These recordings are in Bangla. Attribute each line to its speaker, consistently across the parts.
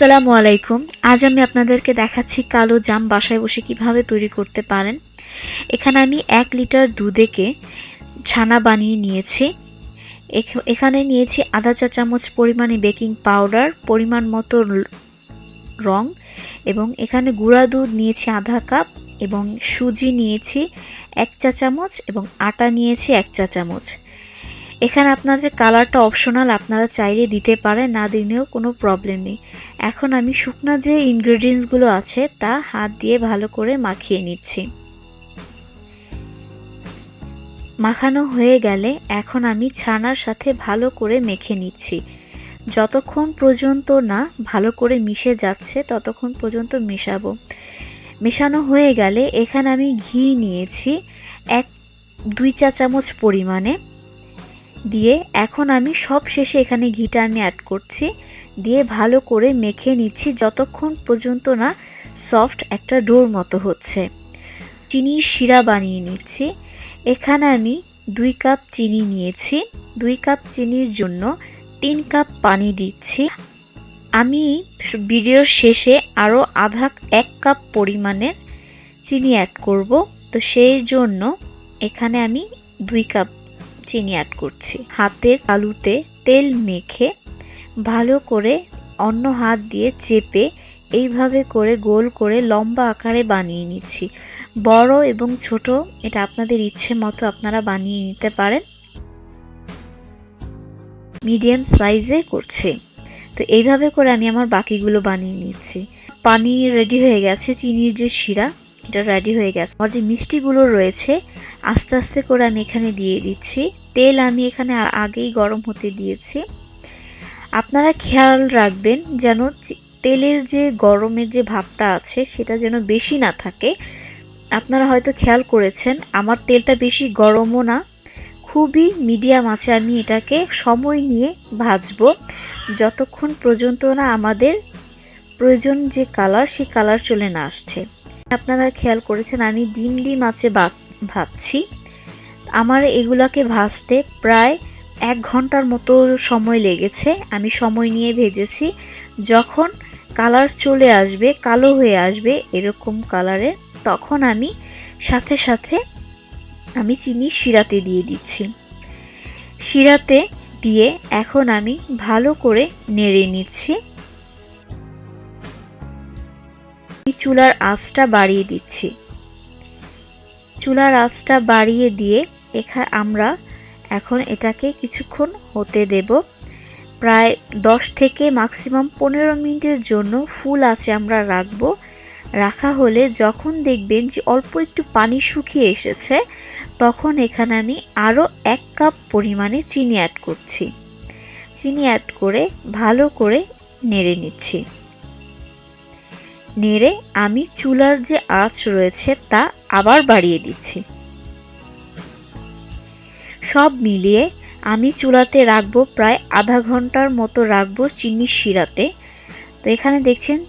Speaker 1: আসসালামু আলাইকুম। আজ আমি আপনাদেরকে দেখাচ্ছি কালো জাম বাসায় বসে কীভাবে তৈরি করতে পারেন। এখানে আমি এক লিটার দুধেকে ছানা বানিয়ে নিয়েছি। এখ- এখানে নিয়েছি আধা চা চামচ পরিমাণে বেকিং পাউডার, পরিমাণ মতো রং এবং এখানে গুঁড়া দুধ নিয়েছি আধা কাপ এবং সুজি নিয়েছি এক চা চামচ এবং আটা নিয়েছি এক চা চামচ। এখানে আপনাদের কালারটা অপশনাল আপনারা চাইলে দিতে পারেন, না দিলেও কোনো প্রবলেম নেই। এখন আমি শুকনা যে ইনগ্রেডিয়েন্টসগুলো আছে, তা হাত দিয়ে ভালো করে মাখিয়ে নিচ্ছি। মাখানো হয়ে গেলে এখন আমি ছানার সাথে ভালো করে মেখে নিচ্ছি। যতক্ষণ পর্যন্ত না ভালো করে মিশে যাচ্ছে, ততক্ষণ পর্যন্ত মেশাবো। মেশানো হয়ে গেলে এখানে আমি ঘি নিয়েছি, এক, দুই চা চামচ পরিমাণে। দিয়ে এখন আমি সব শেষে এখানে ঘিটা আমি অ্যাড করছি। দিয়ে ভালো করে মেখে নিচ্ছি যতক্ষণ পর্যন্ত না সফট একটা ডোর মতো হচ্ছে। চিনির শিরা বানিয়ে নিচ্ছি। এখানে আমি দুই কাপ চিনি নিয়েছি। দুই কাপ চিনির জন্য তিন কাপ পানি দিচ্ছি। আমি ভিডিওর শেষে আরও আধা এক কাপ পরিমাণের চিনি অ্যাড করব। তো সেই জন্য এখানে আমি দুই কাপ চিনি অ্যাড করছি। হাতের আলুতে তেল মেখে ভালো করে অন্য হাত দিয়ে চেপে এইভাবে করে গোল করে লম্বা আকারে বানিয়ে নিচ্ছি। বড় এবং ছোট, এটা আপনাদের ইচ্ছে মতো আপনারা বানিয়ে নিতে পারেন। মিডিয়াম সাইজে করছি। তো এইভাবে করে আমি আমার বাকিগুলো বানিয়ে নিচ্ছি। পানি রেডি হয়ে গেছে, চিনির যে শিরা। এটা রেডি হয়ে গেছে। আমার যে মিষ্টিগুলো রয়েছে, আস্তে আস্তে করে আমি এখানে দিয়ে দিচ্ছি। তেল আমি এখানে আগেই গরম হতে দিয়েছি। আপনারা খেয়াল রাখবেন যেন তেলের যে গরমের যে ভাবটা আছে, সেটা যেন বেশি না থাকে। আপনারা হয়তো খেয়াল করেছেন, আমার তেলটা বেশি গরমও না, খুবই মিডিয়াম আছে। আমি এটাকে সময় নিয়ে ভাজবো। যতক্ষণ পর্যন্ত না আমাদের প্রয়োজন যে কালার সেই কালার চলে না আসছে। আপনারা খেয়াল করেছেন, আমি ডিম ডিম আছে ভাবছি আমার এগুলাকে ভাজতে প্রায় এক ঘণ্টার মতো সময় লেগেছে। আমি সময় নিয়ে ভেজেছি। যখন কালার চলে আসবে, কালো হয়ে আসবে এরকম কালারের তখন আমি সাথে সাথে আমি চিনি শিরাতে দিয়ে দিচ্ছি। শিরাতে দিয়ে এখন আমি ভালো করে নেড়ে নিচ্ছি। চুলার আঁচটা বাড়িয়ে দিচ্ছি। চুলার আঁচটা বাড়িয়ে দিয়ে এখা, আমরা এখন এটাকে কিছুক্ষণ হতে দেব। প্রায় দশ থেকে ম্যাক্সিমাম পনেরো মিনিটের জন্য ফুল আছে আমরা রাখব। রাখা হলে যখন দেখবেন যে অল্প একটু পানি শুকিয়ে এসেছে, তখন এখানে আমি আরও এক কাপ পরিমাণে চিনি অ্যাড করছি। চিনি অ্যাড করে ভালো করে নেড়ে নিচ্ছি। নেড়ে আমি চুলার যে আঁচ রয়েছে তা আবার বাড়িয়ে দিচ্ছি। সব মিলিয়ে আমি চুলাতে রাখব প্রায় আধা ঘণ্টার মতো রাখব চিনির শিরাতে। তো এখানে দেখছেন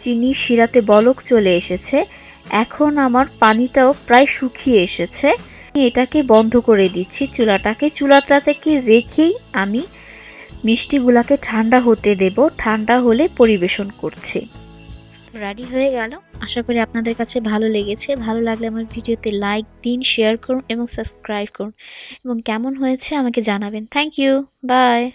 Speaker 1: চিনির শিরাতে বলক চলে এসেছে। এখন আমার পানিটাও প্রায় শুকিয়ে এসেছে। এটাকে বন্ধ করে দিচ্ছি চুলাটাকে। চুলাটা থেকে রেখেই আমি মিষ্টিগুলাকে ঠান্ডা হতে দেব, ঠান্ডা হলে পরিবেশন করছি। রেডি হয়ে গেল। আশা করি আপনাদের কাছে ভালো লেগেছে। ভালো লাগলে আমার ভিডিওতে লাইক দিন শেয়ার করুন এবং সাবস্ক্রাইব করুন। এবং কেমন হয়েছে আমাকে জানাবেন। Thank you by